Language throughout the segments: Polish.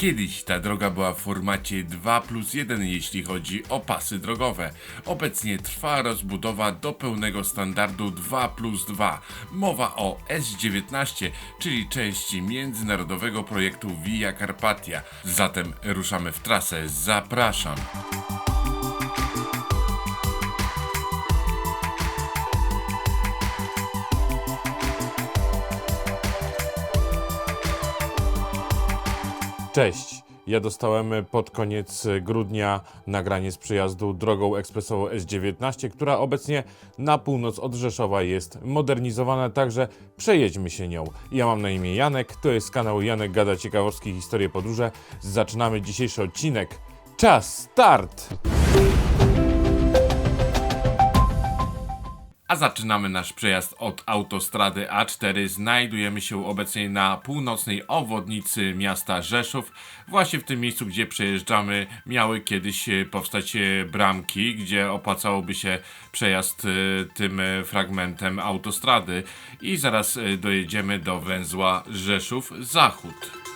Kiedyś ta droga była w formacie 2 plus 1 jeśli chodzi o pasy drogowe. Obecnie trwa rozbudowa do pełnego standardu 2 plus 2. Mowa o S19, czyli części międzynarodowego projektu Via Carpatia. Zatem ruszamy w trasę. Zapraszam. Cześć. Ja dostałem pod koniec grudnia nagranie z przyjazdu drogą ekspresową S19, która obecnie na północ od Rzeszowa jest modernizowana, także przejedźmy się nią. Ja mam na imię Janek, to jest kanał Janek Gada Ciekawostki Historie Podróże. Zaczynamy dzisiejszy odcinek. Czas start! A zaczynamy nasz przejazd od autostrady A4. Znajdujemy się obecnie na północnej obwodnicy miasta Rzeszów. Właśnie w tym miejscu, gdzie przejeżdżamy, miały kiedyś e, powstać e, bramki, gdzie opłacałoby się przejazd e, tym fragmentem autostrady. I zaraz dojedziemy do węzła Rzeszów-Zachód.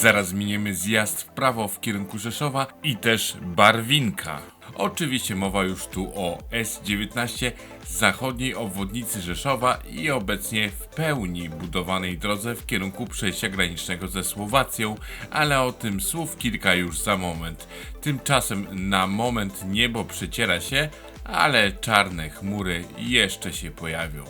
Zaraz miniemy zjazd w prawo w kierunku Rzeszowa i też Barwinka. Oczywiście mowa już tu o S19 zachodniej obwodnicy Rzeszowa i obecnie w pełni budowanej drodze w kierunku przejścia granicznego ze Słowacją, ale o tym słów kilka już za moment. Tymczasem na moment niebo przeciera się, ale czarne chmury jeszcze się pojawią.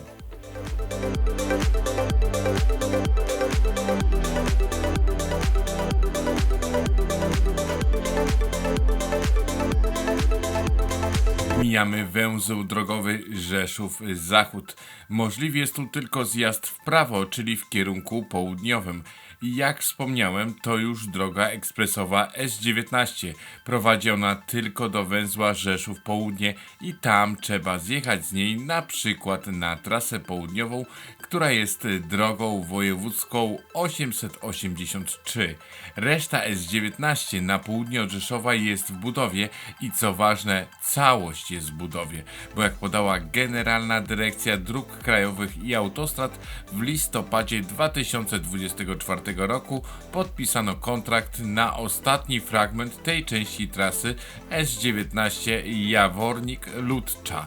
Mijamy węzeł drogowy Rzeszów-Zachód. Możliwy jest tu tylko zjazd w prawo, czyli w kierunku południowym. Jak wspomniałem, to już droga ekspresowa S19. Prowadzi ona tylko do węzła Rzeszów Południe i tam trzeba zjechać z niej na przykład na trasę południową, która jest drogą wojewódzką 883. Reszta S19 na południe od Rzeszowa jest w budowie i co ważne, całość jest w budowie, bo jak podała Generalna Dyrekcja Dróg Krajowych i Autostrad w listopadzie 2024 roku podpisano kontrakt na ostatni fragment tej części trasy S19 Jawornik-Ludcza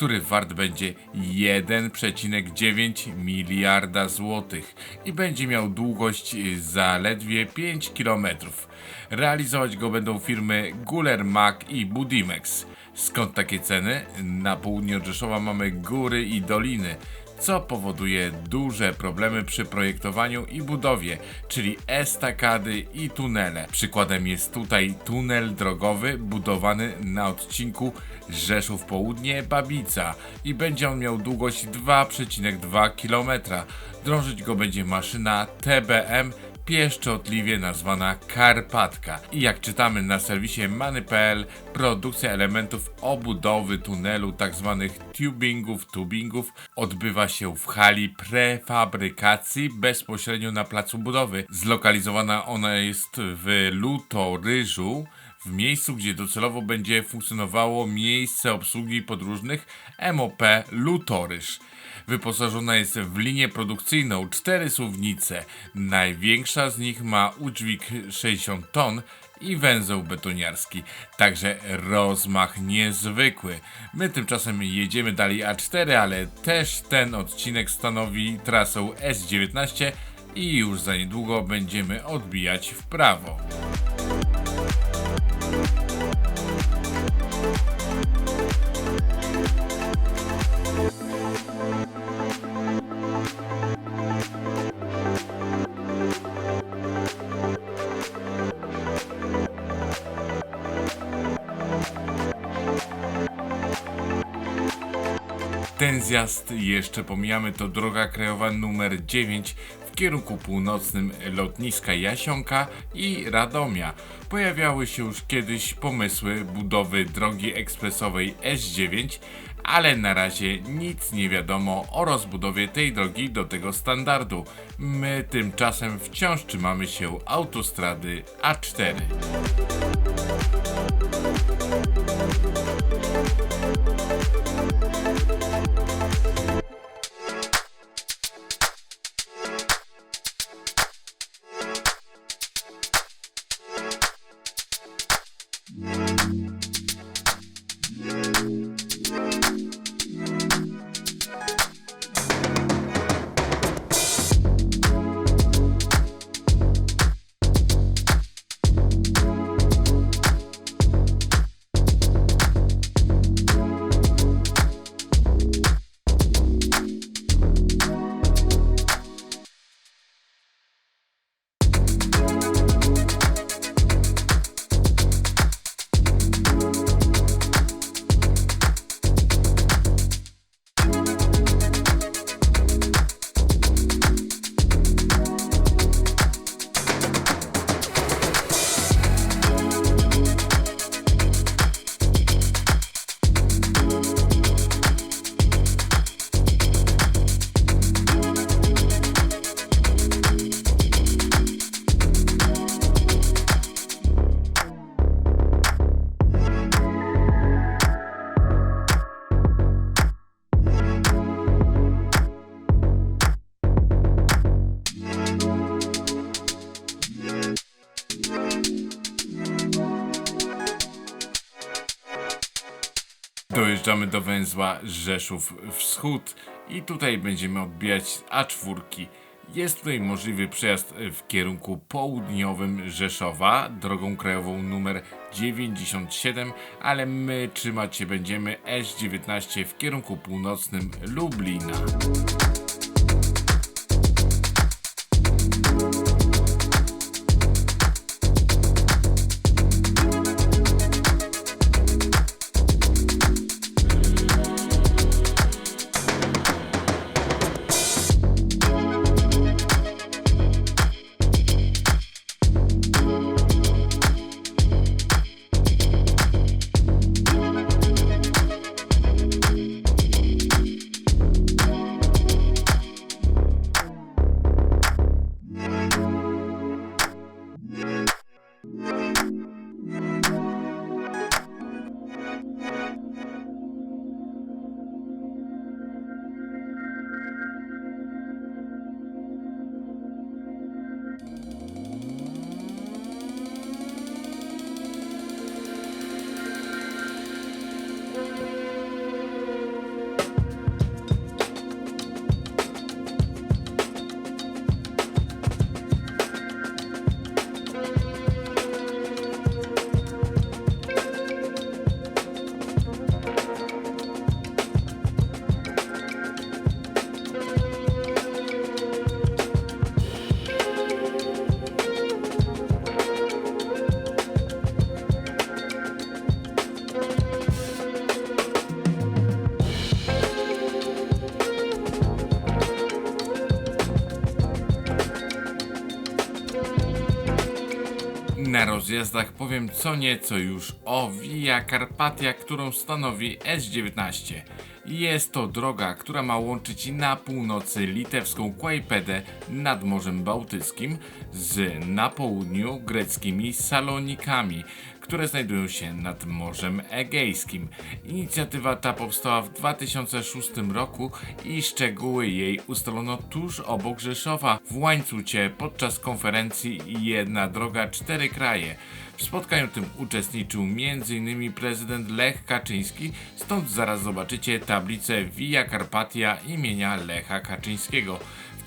który wart będzie 1,9 miliarda złotych i będzie miał długość zaledwie 5 km. Realizować go będą firmy Guller Mac i Budimex. Skąd takie ceny? Na południe od Rzeszowa mamy góry i doliny co powoduje duże problemy przy projektowaniu i budowie, czyli estakady i tunele. Przykładem jest tutaj tunel drogowy budowany na odcinku Rzeszów Południe Babica i będzie on miał długość 2,2 km. Drążyć go będzie maszyna TBM pieszczotliwie nazwana Karpatka. I jak czytamy na serwisie many.pl, produkcja elementów obudowy tunelu, tzw. tubingów, tubingów, odbywa się w hali prefabrykacji bezpośrednio na placu budowy. Zlokalizowana ona jest w Lutoryżu, w miejscu, gdzie docelowo będzie funkcjonowało miejsce obsługi podróżnych MOP Lutoryż. Wyposażona jest w linię produkcyjną cztery suwnice. Największa z nich ma udźwig 60 ton i węzeł betoniarski, także rozmach niezwykły. My tymczasem jedziemy dalej A4, ale też ten odcinek stanowi trasę S19 i już za niedługo będziemy odbijać w prawo. Zjazd jeszcze pomijamy, to droga krajowa numer 9 w kierunku północnym lotniska Jasionka i Radomia. Pojawiały się już kiedyś pomysły budowy drogi ekspresowej S9, ale na razie nic nie wiadomo o rozbudowie tej drogi do tego standardu. My tymczasem wciąż trzymamy się autostrady A4. Do węzła Rzeszów Wschód i tutaj będziemy odbijać A4. Jest tutaj możliwy przejazd w kierunku południowym Rzeszowa drogą krajową numer 97, ale my trzymać się będziemy S19 w kierunku północnym Lublina. Na rozjazdach powiem co nieco już o Via Carpatia, którą stanowi S19. Jest to droga, która ma łączyć na północy litewską Kłajpedę nad Morzem Bałtyckim z na południu greckimi Salonikami, które znajdują się nad Morzem Egejskim. Inicjatywa ta powstała w 2006 roku i szczegóły jej ustalono tuż obok Rzeszowa w Łańcucie podczas konferencji Jedna droga, cztery kraje. W spotkaniu tym uczestniczył m.in. prezydent Lech Kaczyński, stąd zaraz zobaczycie tablicę Via Carpatia imienia Lecha Kaczyńskiego.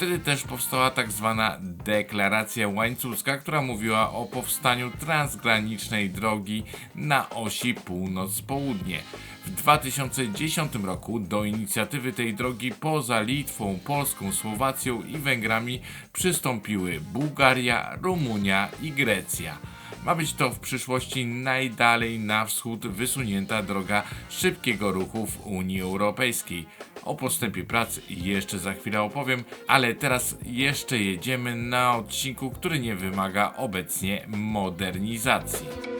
Wtedy też powstała tak zwana deklaracja łańcuska, która mówiła o powstaniu transgranicznej drogi na osi północ-południe. W 2010 roku do inicjatywy tej drogi poza Litwą, Polską, Słowacją i Węgrami przystąpiły Bułgaria, Rumunia i Grecja. Ma być to w przyszłości najdalej na wschód wysunięta droga szybkiego ruchu w Unii Europejskiej. O postępie pracy jeszcze za chwilę opowiem, ale teraz jeszcze jedziemy na odcinku, który nie wymaga obecnie modernizacji.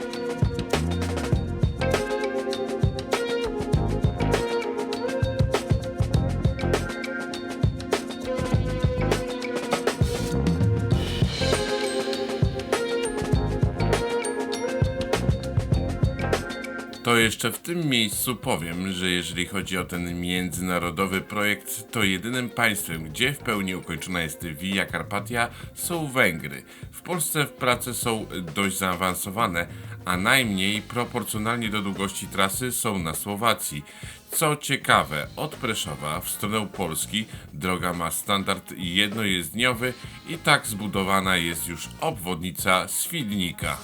Jeszcze w tym miejscu powiem, że jeżeli chodzi o ten międzynarodowy projekt, to jedynym państwem, gdzie w pełni ukończona jest Via Carpatia są Węgry. W Polsce prace są dość zaawansowane, a najmniej proporcjonalnie do długości trasy są na Słowacji. Co ciekawe, od Preszowa w stronę Polski droga ma standard jednojezdniowy i tak zbudowana jest już obwodnica Swidnika.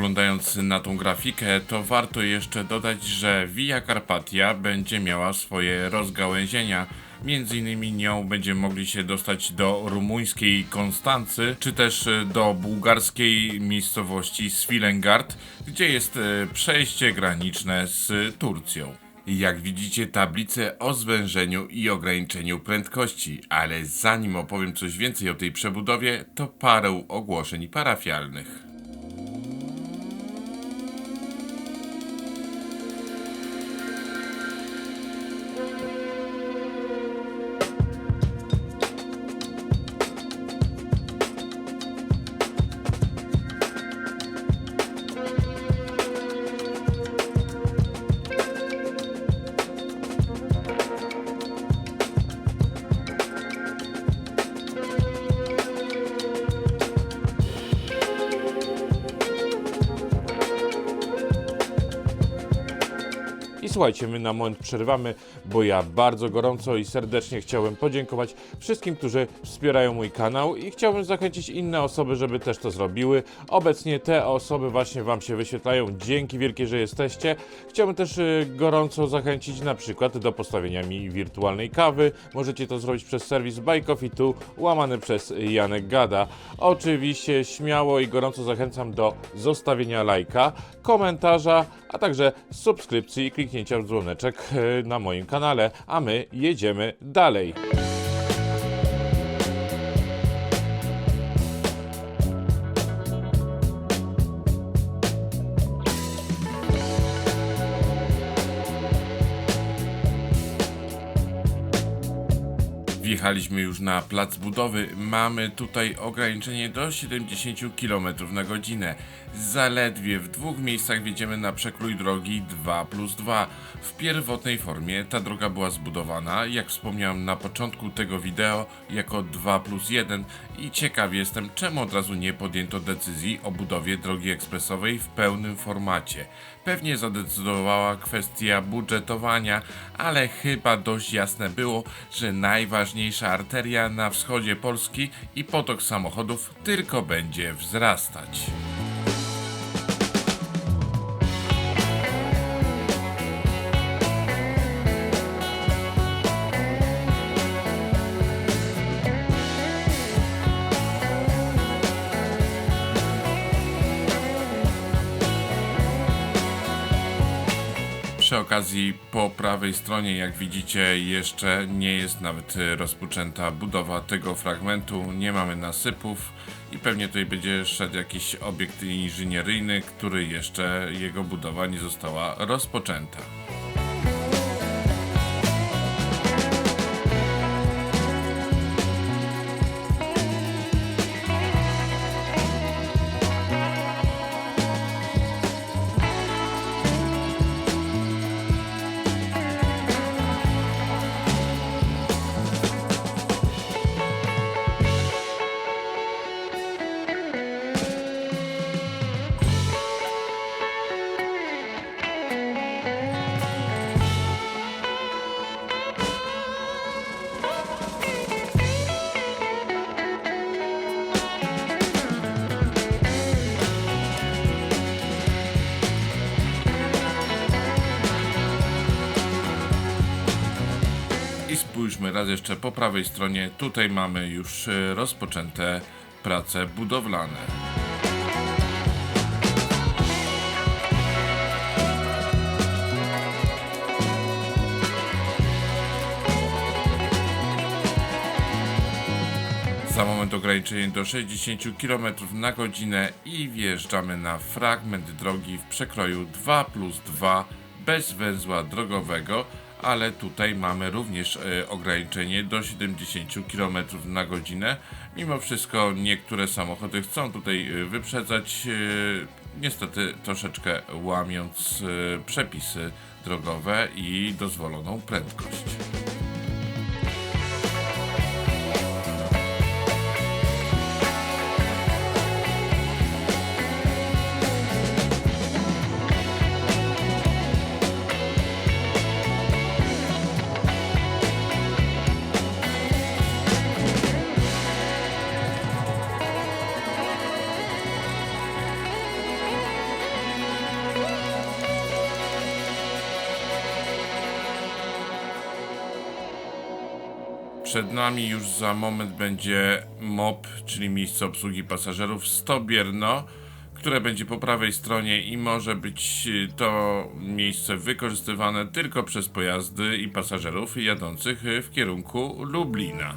Spoglądając na tą grafikę, to warto jeszcze dodać, że Via Carpatia będzie miała swoje rozgałęzienia. Między innymi nią będziemy mogli się dostać do rumuńskiej Konstancy, czy też e, do bułgarskiej miejscowości Svilengard, gdzie jest e, przejście graniczne z Turcją. Jak widzicie tablicę o zwężeniu i ograniczeniu prędkości, ale zanim opowiem coś więcej o tej przebudowie, to parę ogłoszeń parafialnych. Słuchajcie, my na moment przerywamy, bo ja bardzo gorąco i serdecznie chciałem podziękować wszystkim, którzy wspierają mój kanał i chciałbym zachęcić inne osoby, żeby też to zrobiły. Obecnie te osoby właśnie Wam się wyświetlają. Dzięki wielkie, że jesteście. Chciałbym też y, gorąco zachęcić na przykład do postawienia mi wirtualnej kawy. Możecie to zrobić przez serwis Buy Coffee Tu, łamany przez Janek Gada. Oczywiście śmiało i gorąco zachęcam do zostawienia lajka, komentarza, a także subskrypcji i kliknięcia w dzwoneczek y, na moim kanale, a my jedziemy dalej. Wjechaliśmy już na plac budowy. Mamy tutaj ograniczenie do 70 km na godzinę. Zaledwie w dwóch miejscach wjedziemy na przekrój drogi 2 plus 2. W pierwotnej formie ta droga była zbudowana, jak wspomniałem na początku tego wideo, jako 2 plus 1 i ciekaw jestem, czemu od razu nie podjęto decyzji o budowie drogi ekspresowej w pełnym formacie. Pewnie zadecydowała kwestia budżetowania, ale chyba dość jasne było, że najważniejsza arteria na wschodzie Polski i potok samochodów tylko będzie wzrastać. Po prawej stronie, jak widzicie, jeszcze nie jest nawet e, rozpoczęta budowa tego fragmentu. Nie mamy nasypów i pewnie tutaj będzie szedł jakiś obiekt inżynieryjny, który jeszcze jego budowa nie została rozpoczęta. spróbujmy raz jeszcze po prawej stronie. Tutaj mamy już e, rozpoczęte prace budowlane. Za moment ograniczenie do 60 km na godzinę i wjeżdżamy na fragment drogi w przekroju 2 plus 2 bez węzła drogowego, ale tutaj mamy również e, ograniczenie do 70 km na godzinę. Mimo wszystko niektóre samochody chcą tutaj e, wyprzedzać, e, niestety troszeczkę łamiąc przepisy drogowe i dozwoloną prędkość. Przed nami już za moment będzie MOP, czyli miejsce obsługi pasażerów Stobierno, które będzie po prawej stronie i może być y, to miejsce wykorzystywane tylko przez pojazdy i pasażerów jadących y, w kierunku Lublina.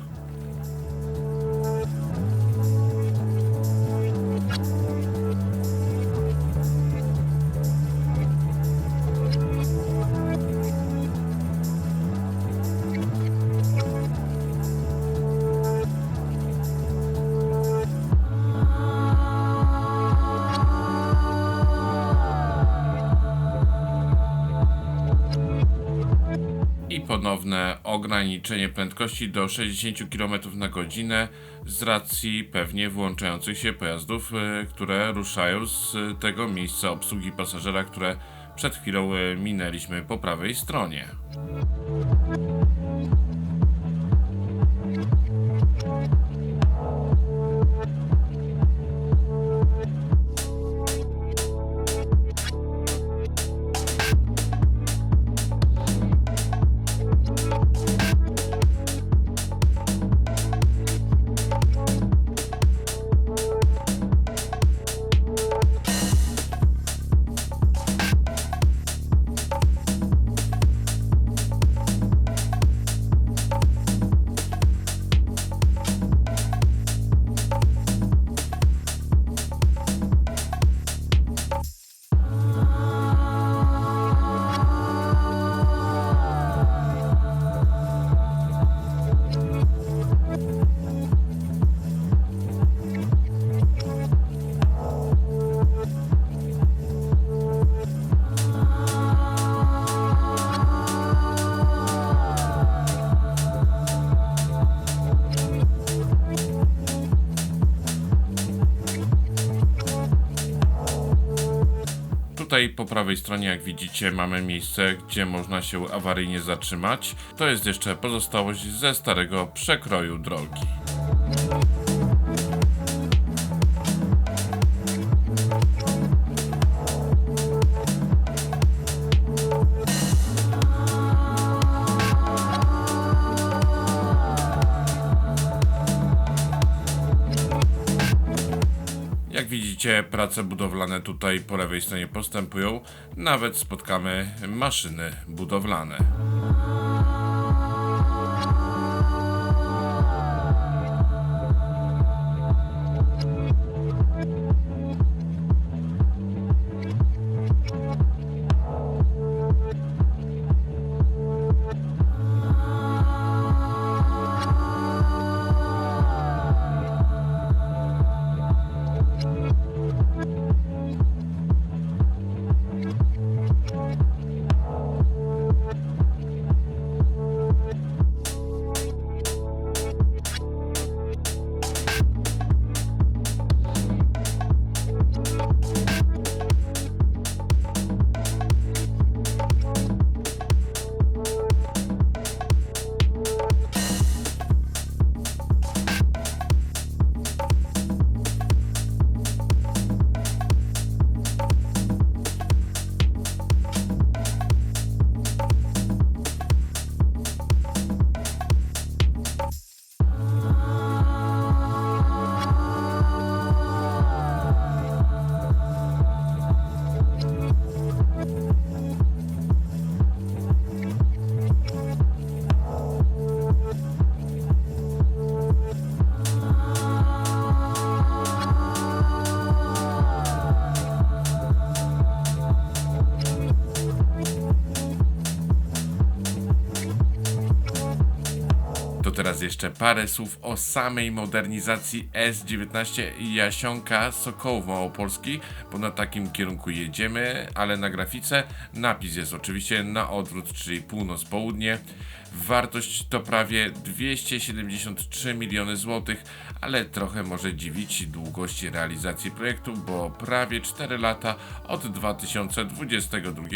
Ponowne ograniczenie prędkości do 60 km na godzinę z racji pewnie włączających się pojazdów, e, które ruszają z tego miejsca obsługi pasażera, które przed chwilą e, minęliśmy po prawej stronie. Po prawej stronie, jak widzicie, mamy miejsce, gdzie można się awaryjnie zatrzymać. To jest jeszcze pozostałość ze starego przekroju drogi. Prace budowlane tutaj po lewej stronie postępują. Nawet spotkamy maszyny budowlane. Jeszcze parę słów o samej modernizacji S19 i Jasionka Sokołów Małopolski, bo na takim kierunku jedziemy, ale na grafice napis jest oczywiście na odwrót, czyli północ-południe. Wartość to prawie 273 miliony złotych, ale trochę może dziwić długość realizacji projektu, bo prawie 4 lata od 2022,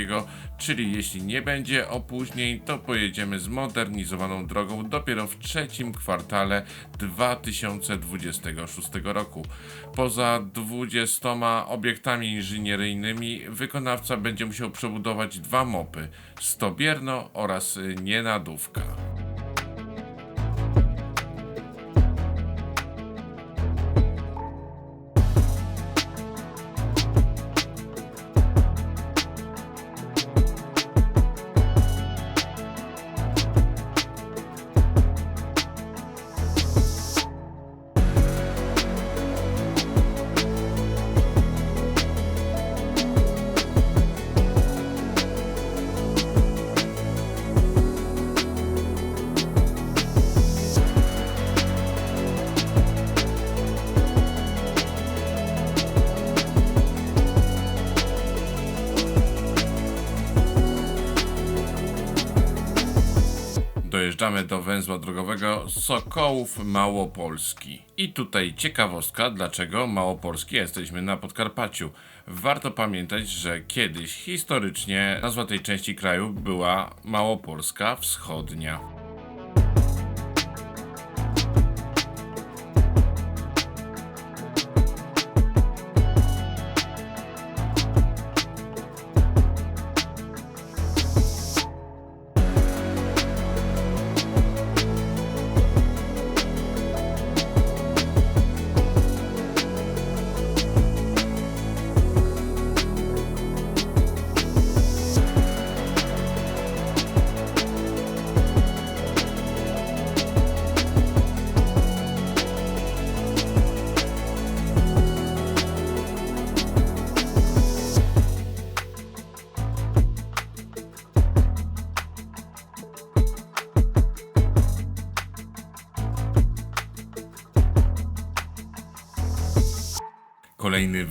czyli jeśli nie będzie opóźnień, to pojedziemy zmodernizowaną drogą dopiero w trzecim kwartale 2026 roku. Poza 20 obiektami inżynieryjnymi wykonawca będzie musiał przebudować dwa mopy, Stobierno oraz Nienadówka. Dojeżdżamy do węzła drogowego Sokołów Małopolski. I tutaj ciekawostka, dlaczego Małopolski jesteśmy na Podkarpaciu. Warto pamiętać, że kiedyś historycznie nazwa tej części kraju była Małopolska Wschodnia.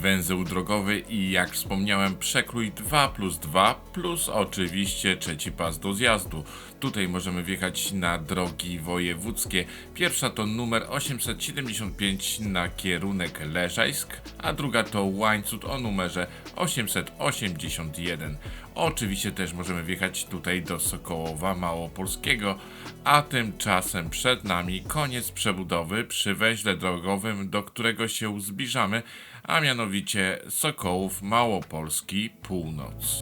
Węzeł drogowy i jak wspomniałem przekrój 2 plus 2 plus oczywiście trzeci pas do zjazdu. Tutaj możemy wjechać na drogi wojewódzkie. Pierwsza to numer 875 na kierunek Leżajsk, a druga to łańcuch o numerze 881. Oczywiście też możemy wjechać tutaj do Sokołowa Małopolskiego, a tymczasem przed nami koniec przebudowy przy węźle drogowym, do którego się zbliżamy, a mianowicie Sokołów Małopolski Północ.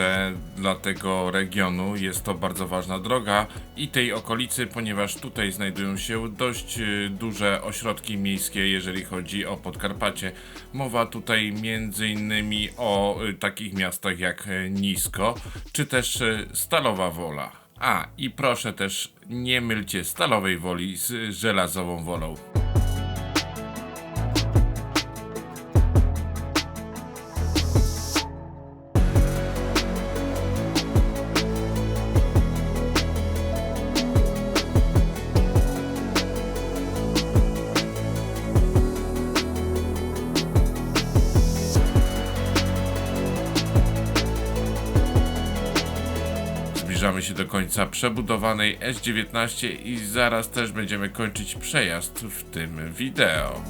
Że dla tego regionu jest to bardzo ważna droga i tej okolicy, ponieważ tutaj znajdują się dość y, duże ośrodki miejskie, jeżeli chodzi o Podkarpacie. Mowa tutaj między innymi o y, takich miastach jak y, Nisko, czy też Stalowa Wola. A, i proszę też nie mylcie Stalowej Woli z Żelazową Wolą. Przebudowanej S19 i zaraz też będziemy kończyć przejazd w tym wideo.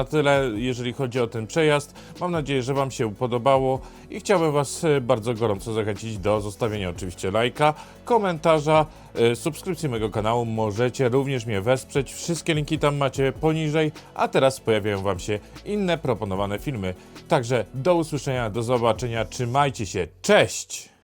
Na tyle, jeżeli chodzi o ten przejazd. Mam nadzieję, że Wam się podobało i chciałbym Was e, bardzo gorąco zachęcić do zostawienia oczywiście lajka, komentarza, e, subskrypcji mojego kanału. Możecie również mnie wesprzeć. Wszystkie linki tam macie poniżej, a teraz pojawiają Wam się inne proponowane filmy. Także do usłyszenia, do zobaczenia, trzymajcie się, cześć!